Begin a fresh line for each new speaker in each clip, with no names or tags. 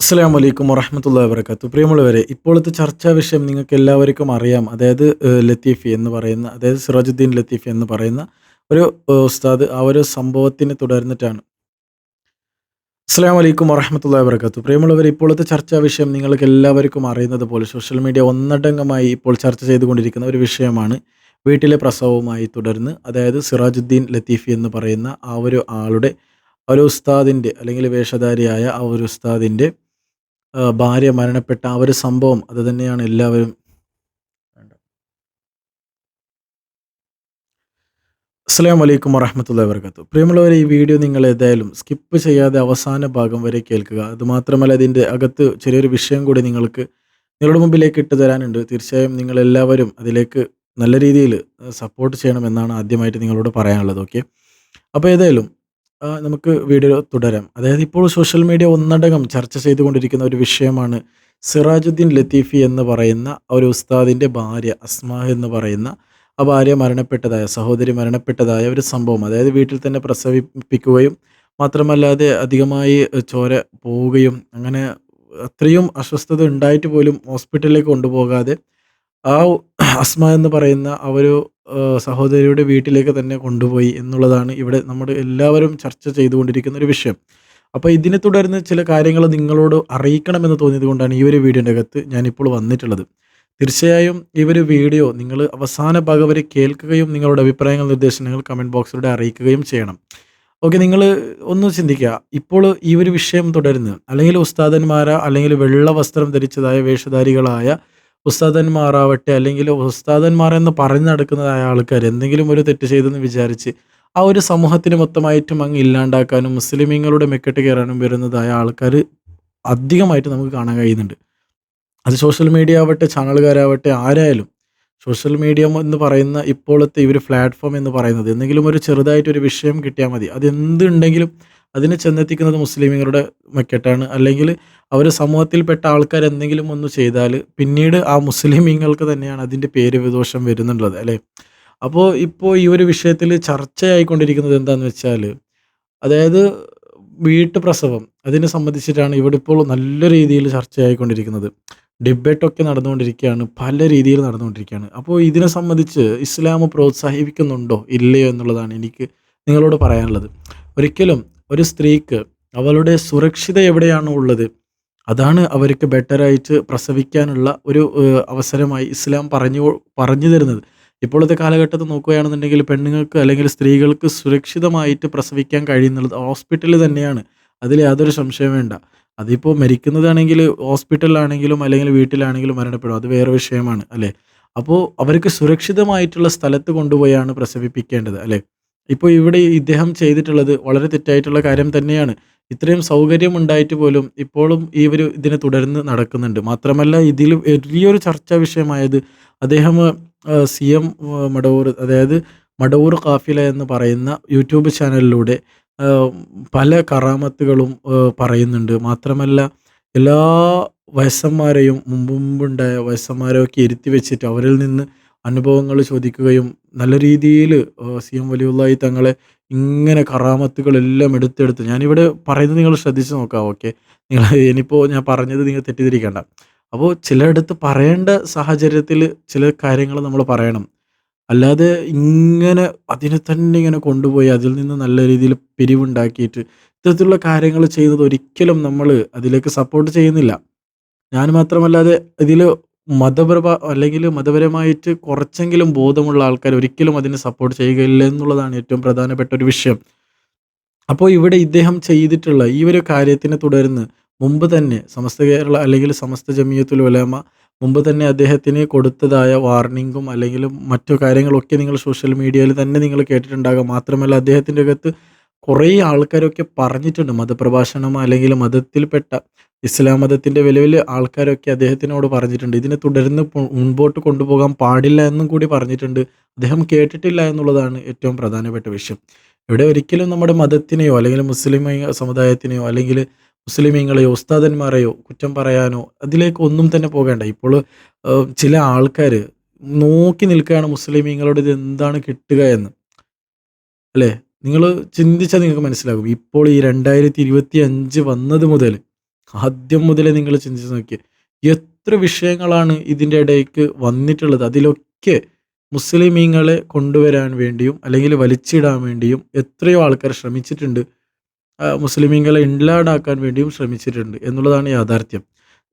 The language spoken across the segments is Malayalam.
അസ്സലാമു വലൈക്കും വറഹ്മത്തുള്ളാഹി വബറകാതുഹു. പ്രിയമുള്ളവരെ ഇപ്പോഴത്തെ ചർച്ചാ വിഷയം നിങ്ങൾക്ക് എല്ലാവർക്കും അറിയാം. അതായത് ലത്തീഫി എന്ന് പറയുന്ന അതായത് സിറാജുദ്ദീൻ ലത്തീഫി എന്ന് പറയുന്ന ഒരു ഉസ്താദ് ആ ഒരു സംഭവത്തിനെ തുടർന്നിട്ടാണ്. അസ്സാം വലൈക്കും വറഹ്മത്തുള്ളാഹി വബറകാതുഹു. പ്രിയമുള്ളവരെ ഇപ്പോഴത്തെ ചർച്ചാ വിഷയം നിങ്ങൾക്ക് എല്ലാവർക്കും അറിയുന്നത് പോലെ സോഷ്യൽ മീഡിയ ഒന്നടങ്കമായി ഇപ്പോൾ ചർച്ച ചെയ്തുകൊണ്ടിരിക്കുന്ന ഒരു വിഷയമാണ്. വീട്ടിലെ പ്രസവവുമായി തുടർന്ന് അതായത് സിറാജുദ്ദീൻ ലത്തീഫി എന്ന് പറയുന്ന ആ ഒരു ആളുടെ ഒരു ഉസ്താദിന്റെ അല്ലെങ്കിൽ വേഷധാരിയായ ആ ഒരു ഉസ്താദിന്റെ ഭാര്യ മരണപ്പെട്ട ആ ഒരു സംഭവം അത് തന്നെയാണ് എല്ലാവരും അസ്സാം വലൈക്കും വറഹ്മത്തുള്ളാഹി വർക്കത്തു പ്രിയമുള്ളവരെ ഈ വീഡിയോ നിങ്ങൾ ഏതായാലും സ്കിപ്പ് ചെയ്യാതെ അവസാന ഭാഗം വരെ കേൾക്കുക. അതുമാത്രമല്ല ഇതിന്റെ അകത്ത് ചെറിയൊരു വിഷയം കൂടി നിങ്ങൾക്ക് നിങ്ങളുടെ മുമ്പിലേക്ക് ഇട്ട് തരാനുണ്ട്. തീർച്ചയായും നിങ്ങൾ എല്ലാവരും അതിലേക്ക് നല്ല രീതിയിൽ സപ്പോർട്ട് ചെയ്യണമെന്നാണ് ആദ്യമായിട്ട് നിങ്ങളോട് പറയാനുള്ളത്. ഓക്കെ. അപ്പോൾ ഏതായാലും നമുക്ക് വീഡിയോ തുടരാം. അതായത് ഇപ്പോൾ സോഷ്യൽ മീഡിയ ഒന്നടങ്കം ചർച്ച ചെയ്തുകൊണ്ടിരിക്കുന്ന ഒരു വിഷയമാണ് സിറാജുദ്ദീൻ ലത്തീഫി എന്ന് പറയുന്ന ഒരു ഉസ്താദിന്റെ ഭാര്യ അസ്മാ എന്ന് പറയുന്ന ആ ഭാര്യ മരണപ്പെട്ടതായ സഹോദരി മരണപ്പെട്ടതായ ഒരു സംഭവം. അതായത് വീട്ടിൽ തന്നെ പ്രസവിപ്പിക്കുകയും മാത്രമല്ലാതെ അധികമായി ചോര പോവുകയും അങ്ങനെ അത്രയും അസ്വസ്ഥത ഉണ്ടായിട്ട് പോലും ഹോസ്പിറ്റലിലേക്ക് കൊണ്ടുപോകാതെ ആ അസ്മ എന്ന് പറയുന്ന ആ ഒരു സഹോദരിയുടെ വീട്ടിലേക്ക് തന്നെ കൊണ്ടുപോയി എന്നുള്ളതാണ് ഇവിടെ നമ്മൾ എല്ലാവരും ചർച്ച ചെയ്തുകൊണ്ടിരിക്കുന്ന ഒരു വിഷയം. അപ്പോൾ ഇതിനെ തുടർന്ന് ചില കാര്യങ്ങൾ നിങ്ങളോട് അറിയിക്കണമെന്ന് തോന്നിയത് കൊണ്ടാണ് ഈ ഒരു വീഡിയോന്റെ അകത്ത് ഞാനിപ്പോൾ വന്നിട്ടുള്ളത്. തീർച്ചയായും ഈ ഒരു വീഡിയോ നിങ്ങൾ അവസാന ഭാഗം വരെ കേൾക്കുകയും നിങ്ങളുടെ അഭിപ്രായങ്ങൾ നിർദ്ദേശങ്ങൾ കമന്റ് ബോക്സിലൂടെ അറിയിക്കുകയും ചെയ്യണം. ഓക്കെ നിങ്ങൾ ഒന്ന് ചിന്തിക്കുക. ഇപ്പോൾ ഈ ഒരു വിഷയം തുടർന്ന് അല്ലെങ്കിൽ ഉസ്താദന്മാരാ അല്ലെങ്കിൽ വെള്ള വസ്ത്രം ധരിച്ചതായ വേഷധാരികളായ ഉസ്താദന്മാരാവട്ടെ അല്ലെങ്കിൽ ഉസ്താദന്മാർ എന്ന് പറഞ്ഞു നടക്കുന്നതായ ആൾക്കാർ എന്തെങ്കിലും ഒരു തെറ്റ് ചെയ്തെന്ന് വിചാരിച്ച് ആ ഒരു സമൂഹത്തിന് മൊത്തമായിട്ടും അങ്ങ് ഇല്ലാണ്ടാക്കാനും മുസ്ലിമീങ്ങളുടെ മെക്കെട്ട് കയറാനും വരുന്നതായ ആൾക്കാർ അധികമായിട്ട് നമുക്ക് കാണാൻ കഴിയുന്നുണ്ട്. അത് സോഷ്യൽ മീഡിയ ആവട്ടെ ചാനലുകാരാവട്ടെ ആരായാലും സോഷ്യൽ മീഡിയ എന്ന് പറയുന്ന ഇപ്പോഴത്തെ ഈ ഒരു പ്ലാറ്റ്ഫോം എന്ന് പറയുന്നത് എന്തെങ്കിലും ഒരു ചെറുതായിട്ടൊരു വിഷയം കിട്ടിയാൽ മതി. അതെന്തുണ്ടെങ്കിലും അതിനെ ചെന്നെത്തിക്കുന്നത് മുസ്ലിമീങ്ങളുടെ മെക്കെട്ടാണ്. അല്ലെങ്കിൽ അവർ സമൂഹത്തിൽപ്പെട്ട ആൾക്കാർ എന്തെങ്കിലും ഒന്ന് ചെയ്താൽ പിന്നീട് ആ മുസ്ലിമീങ്ങൾക്ക് തന്നെയാണ് അതിന്റെ പേര് വിദോഷം വരുന്നുള്ളത് അല്ലേ. അപ്പോൾ ഇപ്പോൾ ഈ ഒരു വിഷയത്തിൽ ചർച്ചയായിക്കൊണ്ടിരിക്കുന്നത് എന്താണെന്ന് വെച്ചാൽ അതായത് വീട്ടുപ്രസവം അതിനെ സംബന്ധിച്ചിട്ടാണ് ഇവിടെ ഇപ്പോൾ നല്ല രീതിയിൽ ചർച്ചയായിക്കൊണ്ടിരിക്കുന്നത്. ഡിബേറ്റൊക്കെ നടന്നുകൊണ്ടിരിക്കുകയാണ്. പല രീതിയിൽ നടന്നുകൊണ്ടിരിക്കുകയാണ്. അപ്പോൾ ഇതിനെ സംബന്ധിച്ച് ഇസ്ലാം പ്രോത്സാഹിപ്പിക്കുന്നുണ്ടോ ഇല്ലയോ എന്നുള്ളതാണ് എനിക്ക് നിങ്ങളോട് പറയാനുള്ളത്. ഒരിക്കലും ഒരു സ്ത്രീക്ക് അവളുടെ സുരക്ഷിത എവിടെയാണോ ഉള്ളത് അതാണ് അവർക്ക് ബെറ്ററായിട്ട് പ്രസവിക്കാനുള്ള ഒരു അവസരമായി ഇസ്ലാം പറഞ്ഞു പറഞ്ഞു തരുന്നത്. ഇപ്പോഴത്തെ കാലഘട്ടത്തിൽ നോക്കുകയാണെന്നുണ്ടെങ്കിൽ പെണ്ണുങ്ങൾക്ക് അല്ലെങ്കിൽ സ്ത്രീകൾക്ക് സുരക്ഷിതമായിട്ട് പ്രസവിക്കാൻ കഴിയുന്നുള്ളത് ഹോസ്പിറ്റലിൽ തന്നെയാണ്. അതിൽ യാതൊരു സംശയം വേണ്ട. അതിപ്പോൾ മരിക്കുന്നതാണെങ്കിൽ ഹോസ്പിറ്റലിലാണെങ്കിലും അല്ലെങ്കിൽ വീട്ടിലാണെങ്കിലും മരണപ്പെടും. അത് വേറെ വിഷയമാണ് അല്ലേ. അപ്പോൾ അവർക്ക് സുരക്ഷിതമായിട്ടുള്ള സ്ഥലത്ത് കൊണ്ടുപോയാണ് പ്രസവിപ്പിക്കേണ്ടത് അല്ലേ. ഇപ്പോൾ ഇവിടെ ഇദ്ദേഹം ചെയ്തിട്ടുള്ളത് വളരെ തെറ്റായിട്ടുള്ള കാര്യം തന്നെയാണ്. ഇത്രയും സൗകര്യം ഉണ്ടായിട്ട് പോലും ഇപ്പോഴും ഈ ഒരു ഇതിനെ തുടർന്ന് നടക്കുന്നുണ്ട്. മാത്രമല്ല ഇതിൽ വലിയൊരു ചർച്ചാ വിഷയമായത് അദ്ദേഹം സി എം മടവൂർ അതായത് മടവൂർ കാഫില എന്ന് പറയുന്ന യൂട്യൂബ് ചാനലിലൂടെ പല കറാമത്തുകളും പറയുന്നുണ്ട്. മാത്രമല്ല എല്ലാ വയസ്സന്മാരെയും മുമ്പ് മുമ്പുണ്ടായ വയസ്സന്മാരെയൊക്കെ ഇരുത്തി വെച്ചിട്ട് അവരിൽ നിന്ന് അനുഭവങ്ങൾ ചോദിക്കുകയും നല്ല രീതിയിൽ സി എം വലിയുള്ളായി തങ്ങളെ ഇങ്ങനെ കറാമത്തുകളെല്ലാം എടുത്തെടുത്ത് ഞാനിവിടെ പറയുന്നത് നിങ്ങൾ ശ്രദ്ധിച്ച് നോക്കാം ഓക്കെ. നിങ്ങൾ ഇനിയിപ്പോൾ ഞാൻ പറഞ്ഞത് നിങ്ങൾ തെറ്റിദ്ധരിക്കേണ്ട അപ്പോൾ ചിലയിടത്ത് പറയേണ്ട സാഹചര്യത്തിൽ ചില കാര്യങ്ങൾ നമ്മൾ പറയണം. അല്ലാതെ ഇങ്ങനെ അതിനെ തന്നെ ഇങ്ങനെ കൊണ്ടുപോയി അതിൽ നിന്ന് നല്ല രീതിയിൽ പിരിവുണ്ടാക്കിയിട്ട് ഇത്തരത്തിലുള്ള കാര്യങ്ങൾ ചെയ്യുന്നത് ഒരിക്കലും നമ്മൾ അതിലേക്ക് സപ്പോർട്ട് ചെയ്യുന്നില്ല. ഞാൻ മാത്രമല്ലാതെ ഇതിൽ മതപരപ അല്ലെങ്കിൽ മതപരമായിട്ട് കുറച്ചെങ്കിലും ബോധമുള്ള ആൾക്കാർ ഒരിക്കലും അതിനെ സപ്പോർട്ട് ചെയ്യുകയില്ല എന്നുള്ളതാണ് ഏറ്റവും പ്രധാനപ്പെട്ട ഒരു വിഷയം. അപ്പോൾ ഇവിടെ ഇദ്ദേഹം ചെയ്തിട്ടുള്ള ഈ ഒരു കാര്യത്തിനെ തുടർന്ന് മുമ്പ് തന്നെ സമസ്ത കേരള അല്ലെങ്കിൽ സമസ്ത ജമിയത്തുൽ ഉലമ മുമ്പ് തന്നെ അദ്ദേഹത്തിന് കൊടുത്തതായ വാർണിംഗും അല്ലെങ്കിൽ മറ്റു കാര്യങ്ങളൊക്കെ നിങ്ങൾ സോഷ്യൽ മീഡിയയിൽ തന്നെ നിങ്ങൾ കേട്ടിട്ടുണ്ടാകാം. മാത്രമല്ല അദ്ദേഹത്തിന്റെ അകത്ത് കുറേ ആൾക്കാരൊക്കെ പറഞ്ഞിട്ടുണ്ട്. മതപ്രഭാഷണം അല്ലെങ്കിൽ മതത്തിൽപ്പെട്ട ഇസ്ലാം മതത്തിന്റെ വലിയ വലിയ ആൾക്കാരൊക്കെ അദ്ദേഹത്തിനോട് പറഞ്ഞിട്ടുണ്ട്. ഇതിനെ തുടർന്ന് മുൻപോട്ട് കൊണ്ടുപോകാൻ പാടില്ല എന്നും കൂടി പറഞ്ഞിട്ടുണ്ട്. അദ്ദേഹം കേട്ടിട്ടില്ല എന്നുള്ളതാണ് ഏറ്റവും പ്രധാനപ്പെട്ട വിഷയം. ഇവിടെ ഒരിക്കലും നമ്മുടെ മതത്തിനെയോ അല്ലെങ്കിൽ മുസ്ലിം സമുദായത്തിനെയോ അല്ലെങ്കിൽ മുസ്ലിമീങ്ങളെയോ ഉസ്താദന്മാരെയോ കുറ്റം പറയാനോ അതിലേക്ക് ഒന്നും തന്നെ പോകേണ്ട. ഇപ്പോൾ ചില ആൾക്കാർ നോക്കി നിൽക്കുകയാണ് മുസ്ലിമീങ്ങളോട് ഇത് എന്താണ് കിട്ടുക എന്ന്. അല്ലേ? നിങ്ങൾ ചിന്തിച്ചാൽ നിങ്ങൾക്ക് മനസ്സിലാകും. ഇപ്പോൾ ഈ 2025 വന്നത് മുതൽ ആദ്യം മുതലേ നിങ്ങൾ ചിന്തിച്ച് നോക്കിയേ. എത്ര വിഷയങ്ങളാണ് ഇതിന്റെ ഇടയ്ക്ക് വന്നിട്ടുള്ളത്. അതിലൊക്കെ മുസ്ലിമീങ്ങളെ കൊണ്ടുവരാൻ വേണ്ടിയും അല്ലെങ്കിൽ വലിച്ചിടാൻ വേണ്ടിയും എത്രയോ ആൾക്കാർ ശ്രമിച്ചിട്ടുണ്ട്. മുസ്ലിമീങ്ങളെ ഇല്ലാടാക്കാൻ വേണ്ടിയും ശ്രമിച്ചിട്ടുണ്ട് എന്നുള്ളതാണ് യാഥാർത്ഥ്യം.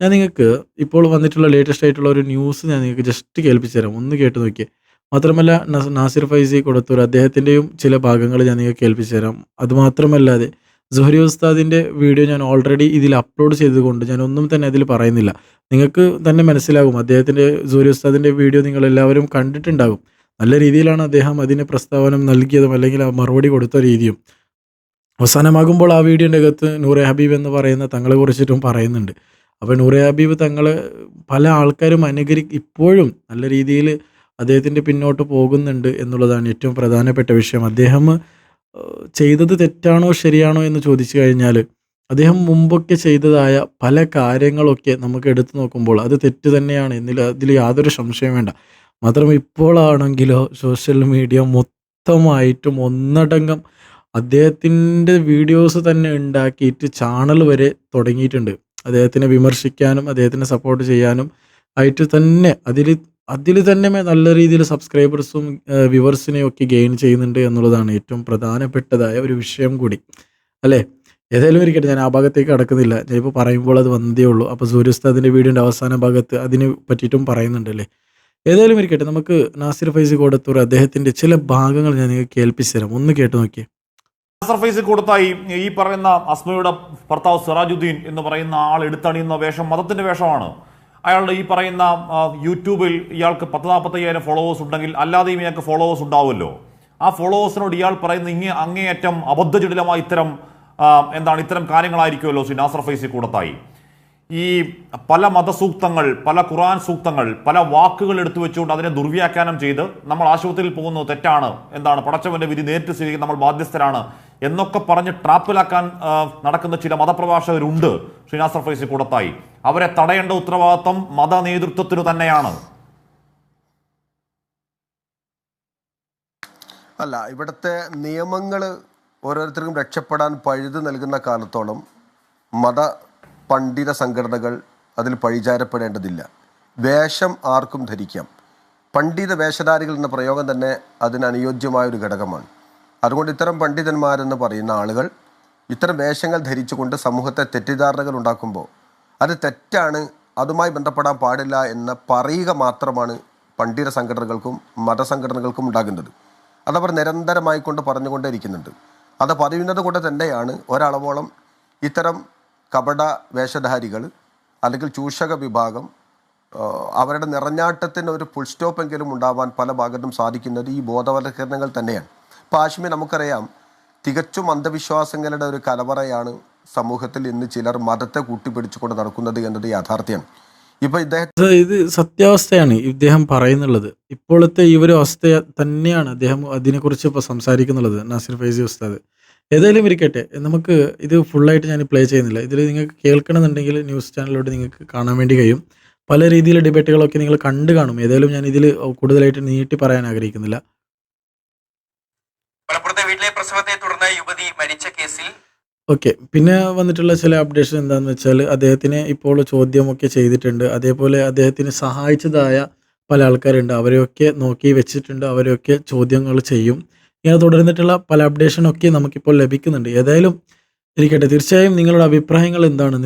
ഞാൻ നിങ്ങൾക്ക് ഇപ്പോൾ വന്നിട്ടുള്ള ലേറ്റസ്റ്റ് ആയിട്ടുള്ള ഒരു ന്യൂസ് ഞാൻ നിങ്ങൾക്ക് ജസ്റ്റ് കേൾപ്പിച്ചു തരാം. ഒന്ന് കേട്ട് നോക്കിയേ. മാത്രമല്ല നസ് നാസിർ ഫൈസി കൊടുത്തൂർ അദ്ദേഹത്തിന്റെയും ചില ഭാഗങ്ങൾ ഞാൻ നിങ്ങൾക്ക് കേൾപ്പിച്ചു തരാം. അതുമാത്രമല്ലാതെ സുഹരി ഉസ്താദിന്റെ വീഡിയോ ഞാൻ ഓൾറെഡി ഇതിൽ അപ്ലോഡ് ചെയ്തുകൊണ്ട് ഞാൻ ഒന്നും തന്നെ അതിൽ പറയുന്നില്ല. നിങ്ങൾക്ക് തന്നെ മനസ്സിലാകും അദ്ദേഹത്തിന്റെ സുഹരി ഉസ്താദിന്റെ വീഡിയോ നിങ്ങൾ എല്ലാവരും കണ്ടിട്ടുണ്ടാകും. നല്ല രീതിയിലാണ് അദ്ദേഹം അതിന് പ്രസ്താവനം നൽകിയതും അല്ലെങ്കിൽ ആ മറുപടി കൊടുത്ത രീതിയും. അവസാനമാകുമ്പോൾ ആ വീഡിയോന്റെ അകത്ത് നൂറെ ഹബീബ് എന്ന് പറയുന്ന തങ്ങളെ കുറിച്ചിട്ടും പറയുന്നുണ്ട്. അപ്പോൾ നൂറെ ഹബീബ് തങ്ങൾ പല ആൾക്കാരും അനുകരി ഇപ്പോഴും നല്ല രീതിയിൽ അദ്ദേഹത്തിന്റെ പിന്നോട്ട് പോകുന്നുണ്ട് എന്നുള്ളതാണ് ഏറ്റവും പ്രധാനപ്പെട്ട വിഷയം. അദ്ദേഹം ചെയ്തത് തെറ്റാണോ ശരിയാണോ എന്ന് ചോദിച്ചു കഴിഞ്ഞാൽ അദ്ദേഹം മുമ്പൊക്കെ ചെയ്തതായ പല കാര്യങ്ങളൊക്കെ നമുക്ക് എടുത്തു നോക്കുമ്പോൾ അത് തെറ്റ് തന്നെയാണ് എന്നിൽ അതിൽ യാതൊരു സംശയം വേണ്ട. മാത്രം ഇപ്പോഴാണെങ്കിലോ സോഷ്യൽ മീഡിയ മൊത്തമായിട്ടും ഒന്നടങ്കം അദ്ദേഹത്തിന്റെ വീഡിയോസ് തന്നെ ഉണ്ടാക്കിയിട്ട് ചാനൽ വരെ തുടങ്ങിയിട്ടുണ്ട്. അദ്ദേഹത്തിനെ വിമർശിക്കാനും അദ്ദേഹത്തിനെ സപ്പോർട്ട് ചെയ്യാനും ആയിട്ട് തന്നെ അതിൽ അതിൽ തന്നെ നല്ല രീതിയിൽ സബ്സ്ക്രൈബേഴ്സും വ്യൂവേഴ്സിനെയും ഒക്കെ ഗെയിൻ ചെയ്യുന്നുണ്ട് എന്നുള്ളതാണ് ഏറ്റവും പ്രധാനപ്പെട്ടതായ ഒരു വിഷയം കൂടി. അല്ലേ? ഏതായാലും ഇരിക്കട്ടെ ഞാൻ ആ ഭാഗത്തേക്ക് കടക്കുന്നില്ല. ഞാനിപ്പോൾ പറയുമ്പോൾ അത് വന്നതേ ഉള്ളൂ. അപ്പോൾ സൂര്യസ്താദിന്റെ വീഡിയോന്റെ അവസാന ഭാഗത്ത് അതിനെ പറ്റിയിട്ടും പറയുന്നുണ്ടല്ലേ ഏതായാലും ഇരിക്കട്ടെ നമുക്ക് നാസിർ ഫൈസ് കോടത്തൂർ അദ്ദേഹത്തിന്റെ ചില ഭാഗങ്ങൾ ഞാൻ നിങ്ങൾക്ക് കേൾപ്പിച്ചു തരാം. ഒന്ന് കേട്ട് നോക്കിയേ.
ഫൈസ് കൊടുത്തായി ഈ പറയുന്ന അസ്മയുടെ ഭർത്താവ് സിറാജുദ്ദീൻ എന്ന് പറയുന്ന ആൾ എടുത്തണിയുന്ന വേഷം മതത്തിന്റെ വേഷമാണ്. അയാളുടെ ഈ പറയുന്ന യൂട്യൂബിൽ ഇയാൾക്ക് പത്ത് നാൽപ്പത്തയ്യായിരം ഫോളോവേഴ്സ് ഉണ്ടെങ്കിൽ അല്ലാതെയും ഇയാൾക്ക് ഫോളോവേഴ്സ് ഉണ്ടാവുമല്ലോ. ആ ഫോളോവേഴ്സിനോട് ഇയാൾ പറയുന്ന ഇങ്ങേ അങ്ങേയറ്റം അബദ്ധജടിലമായ ഇത്തരം എന്താണ് ഇത്തരം കാര്യങ്ങളായിരിക്കുമല്ലോ ശ്രീ നാസർ ഫൈസി കൂടത്തായി. ഈ പല മതസൂക്തങ്ങൾ പല ഖുറാൻ സൂക്തങ്ങൾ പല വാക്കുകൾ എടുത്തു വെച്ചുകൊണ്ട് അതിനെ ദുർവ്യാഖ്യാനം ചെയ്ത് നമ്മൾ ആശുപത്രിയിൽ പോകുന്നത് തെറ്റാണ് എന്താണ് പടച്ചവന്റെ വിധി നേരിട്ട് സ്വീകരിക്കാൻ നമ്മൾ ബാധ്യസ്ഥരാണ് എന്നൊക്കെ പറഞ്ഞ് ട്രാപ്പിലാക്കാൻ നടക്കുന്ന ചില മതപ്രഭാഷകരുണ്ട് ശ്രീനാസർ ഫൈസി കൂടത്തായി. അവരെ തടയേണ്ട ഉത്തരവാദിത്വം മത നേതൃത്വത്തിനു തന്നെയാണ്.
അല്ല ഇവിടുത്തെ നിയമങ്ങൾ ഓരോരുത്തർക്കും രക്ഷപ്പെടാൻ പഴുത് നൽകുന്ന കാലത്തോളം മത പണ്ഡിത സംഘടനകൾ അതിൽ പഴിചാരപ്പെടേണ്ടതില്ല. വേഷം ആർക്കും ധരിക്കാം. പണ്ഡിത വേഷധാരികൾ എന്ന പ്രയോഗം തന്നെ അതിന് അനുയോജ്യമായ ഒരു ഘടകമാണ്. അതുകൊണ്ട് ഇത്തരം പണ്ഡിതന്മാരെന്ന് പറയുന്ന ആളുകൾ ഇത്തരം വേഷങ്ങൾ ധരിച്ചുകൊണ്ട് സമൂഹത്തെ തെറ്റിദ്ധാരണകൾ ഉണ്ടാക്കുമ്പോൾ അത് തെറ്റാണ് അതുമായി ബന്ധപ്പെടാൻ പാടില്ല എന്ന് പറയുക മാത്രമാണ് പണ്ഡിത സംഘടനകൾക്കും മതസംഘടനകൾക്കും ഉണ്ടാകുന്നത്. അതവർ നിരന്തരമായി കൊണ്ട് പറഞ്ഞുകൊണ്ടേയിരിക്കുന്നുണ്ട്. അത് പറയുന്നത് കൊണ്ട് തന്നെയാണ് ഒരളവോളം ഇത്തരം കപട വേഷധാരികൾ അല്ലെങ്കിൽ ചൂഷക വിഭാഗം അവരുടെ നിറഞ്ഞാട്ടത്തിന് ഒരു ഫുൾ സ്റ്റോപ്പ് എങ്കിലും ഉണ്ടാവാൻ പല ഭാഗത്തും സാധിക്കുന്നത് ഈ ബോധവൽക്കരണങ്ങൾ തന്നെയാണ്. ഇപ്പോൾ നമുക്കറിയാം തികച്ചും അന്ധവിശ്വാസങ്ങളുടെ ഒരു കലവറയാണ് സമൂഹത്തിൽ ഇന്ന് ചിലർ മതത്തെ കൂട്ടിപ്പിടിച്ചുകൊണ്ട് നടക്കുന്നത് എന്നത് യാഥാർത്ഥ്യമാണ്. ഇപ്പൊ ഇദ്ദേഹം
ഇത് സത്യാവസ്ഥയാണ് ഇദ്ദേഹം പറയുന്നുള്ളത്. ഇപ്പോഴത്തെ ഈ ഒരു അവസ്ഥ തന്നെയാണ് അദ്ദേഹം അതിനെക്കുറിച്ച് ഇപ്പോൾ സംസാരിക്കുന്നുള്ളത് നാസിർ ഫൈസി ഉസ്താദ്. ഏതായാലും ഇരിക്കട്ടെ നമുക്ക് ഇത് ഫുള്ളായിട്ട് ഞാൻ പ്ലേ ചെയ്യുന്നില്ല. ഇതിൽ നിങ്ങൾക്ക് കേൾക്കണമെന്നുണ്ടെങ്കിൽ ന്യൂസ് ചാനലിലൂടെ നിങ്ങൾക്ക് കാണാൻ വേണ്ടി കഴിയും. പല രീതിയിലുള്ള ഡിബേറ്റുകളൊക്കെ നിങ്ങൾ കണ്ടു കാണും. ഏതായാലും ഞാൻ ഇതിൽ കൂടുതലായിട്ട് നീട്ടി പറയാൻ ആഗ്രഹിക്കുന്നില്ല.
മലപ്പുറത്തെ വീട്ടിലെ പ്രസവത്തെ തുടർന്ന് യുവതി മരിച്ച കേസിൽ
ഓക്കെ പിന്നെ വന്നിട്ടുള്ള ചില അപ്ഡേഷൻ എന്താണെന്ന് വെച്ചാൽ അദ്ദേഹത്തിന് ഇപ്പോൾ ചോദ്യമൊക്കെ ചെയ്തിട്ടുണ്ട്. അതേപോലെ അദ്ദേഹത്തിന് സഹായിച്ചതായ പല ആൾക്കാരുണ്ട്. അവരെയൊക്കെ നോക്കി വെച്ചിട്ടുണ്ട്. അവരെയൊക്കെ ചോദ്യങ്ങൾ ചെയ്യും. ഇങ്ങനെ തുടർന്നിട്ടുള്ള പല അപ്ഡേഷനൊക്കെ നമുക്കിപ്പോൾ ലഭിക്കുന്നുണ്ട്. ഏതായാലും ഇരിക്കട്ടെ തീർച്ചയായും നിങ്ങളുടെ അഭിപ്രായങ്ങൾ എന്താണ്?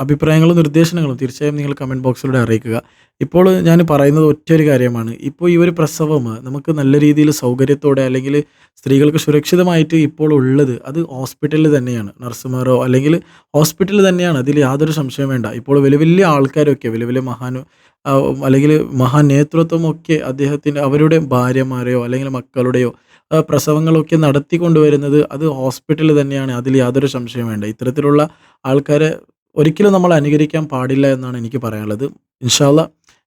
അഭിപ്രായങ്ങളും നിർദ്ദേശങ്ങളും തീർച്ചയായും നിങ്ങൾ കമന്റ് ബോക്സിലൂടെ അറിയിക്കുക. ഇപ്പോൾ ഞാൻ പറയുന്നത് ഒറ്റൊരു കാര്യമാണ്. ഇപ്പോൾ ഈ ഒരു പ്രസവം നമുക്ക് നല്ല രീതിയിൽ സൗകര്യത്തോടെ അല്ലെങ്കിൽ സ്ത്രീകൾക്ക് സുരക്ഷിതമായിട്ട് ഇപ്പോൾ ഉള്ളത് അത് ഹോസ്പിറ്റലിൽ തന്നെയാണ്. നഴ്സുമാരോ അല്ലെങ്കിൽ ഹോസ്പിറ്റലിൽ തന്നെയാണ്. അതിൽ യാതൊരു സംശയം വേണ്ട. ഇപ്പോൾ വലിയ വലിയ ആൾക്കാരൊക്കെ വലിയ വലിയ മഹാൻ ആ, അല്ലെങ്കിൽ മഹാ നേതൃത്വമൊക്കെ അദ്ദേഹത്തിന്റെ അവരുടെ ഭാര്യമാരെയോ അല്ലെങ്കിൽ മക്കളുടെയോ പ്രസവങ്ങളൊക്കെ നടത്തി നടത്തിക്കൊണ്ടുവരുന്നത് അത് ഹോസ്പിറ്റലിൽ തന്നെയാണ്. അതിൽ യാതൊരു സംശയം വേണ്ട. ഇത്തരത്തിലുള്ള ആൾക്കാരെ ഒരിക്കലും നമ്മൾ അനുകരിക്കാൻ പാടില്ല എന്നാണ് എനിക്ക് പറയാനുള്ളത്. ഇൻഷാല്ല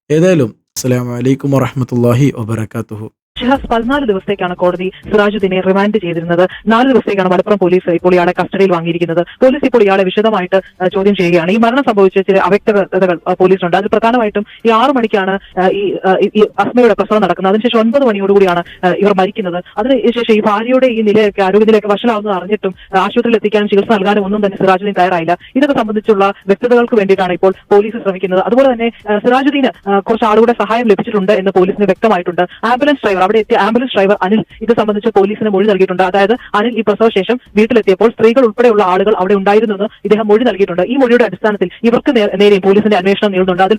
ഏതായാലും അസ്സാം വലൈക്കും വറഹ്മത്തുള്ളാഹി വബറകാതുഹു.
ഷിഹാസ് പതിനാല് ദിവസത്തേക്കാണ് കോടതി സിറാജുദ്ദീനെ റിമാൻഡ് ചെയ്തിരുന്നത്. നാല് ദിവസത്തേക്കാണ് മലപ്പുറം പോലീസ് ഇപ്പോൾ ഇയാളെ കസ്റ്റഡിയിൽ വാങ്ങിയിരിക്കുന്നത്. പോലീസ് ഇപ്പോൾ ഇയാളെ വിശദമായിട്ട് ചോദ്യം ചെയ്യുകയാണ്. ഈ മരണം സംഭവിച്ച ചില അവ്യക്തതകൾ പോലീസിനുണ്ട് അതിൽ പ്രധാനമായിട്ടും ഈ ആറു മണിക്കാണ് ഈ അസ്മയുടെ പ്രസവം നടക്കുന്നത്. അതിനുശേഷം ഒൻപത് മണിയോടുകൂടിയാണ് ഇവർ മരിക്കുന്നത്. അതിനുശേഷം ഈ ഭാര്യയുടെ ഈ നിലയൊക്കെ ആരോഗ്യനിലയൊക്കെ വഷളാവുന്നത് അറിഞ്ഞിട്ടും ആശുപത്രിയിൽ എത്തിക്കാനും ചികിത്സ നൽകാനും ഒന്നും തന്നെ സിറാജുദ്ദീൻ തയ്യാറായില്ല. ഇതൊക്കെ സംബന്ധിച്ചുള്ള വ്യക്തതകൾക്ക് വേണ്ടിയിട്ടാണ് ഇപ്പോൾ പോലീസ് ശ്രമിക്കുന്നത്. അതുപോലെ തന്നെ സിറാജുദ്ദീന് കുറച്ച് ആളുകളുടെ സഹായം ലഭിച്ചിട്ടുണ്ട് എന്ന് പോലീസിന് വ്യക്തമായിട്ടുണ്ട്. ആംബുലൻസ് ഡ്രൈവർ അവിടെ എത്തിയ ആംബുലൻസ് ഡ്രൈവർ അനിൽ. ഇത് സംബന്ധിച്ച് പോലീസിന് മൊഴി നൽകിയിട്ടുണ്ട്. അതായത് അനിൽ ഈ പ്രസവ ശേഷം വീട്ടിലെത്തിയപ്പോൾ സ്ത്രീകൾ ഉൾപ്പെടെയുള്ള ആളുകൾ അവിടെ ഉണ്ടായിരുന്നെന്ന് ഇദ്ദേഹം മൊഴി നൽകിയിട്ടുണ്ട്. ഈ മൊഴിയുടെ അടിസ്ഥാനത്തിൽ ഇവർക്ക് നേരെ നേരെയും പോലീസിന്റെ അന്വേഷണം നീളുന്നുണ്ട്. അതിൽ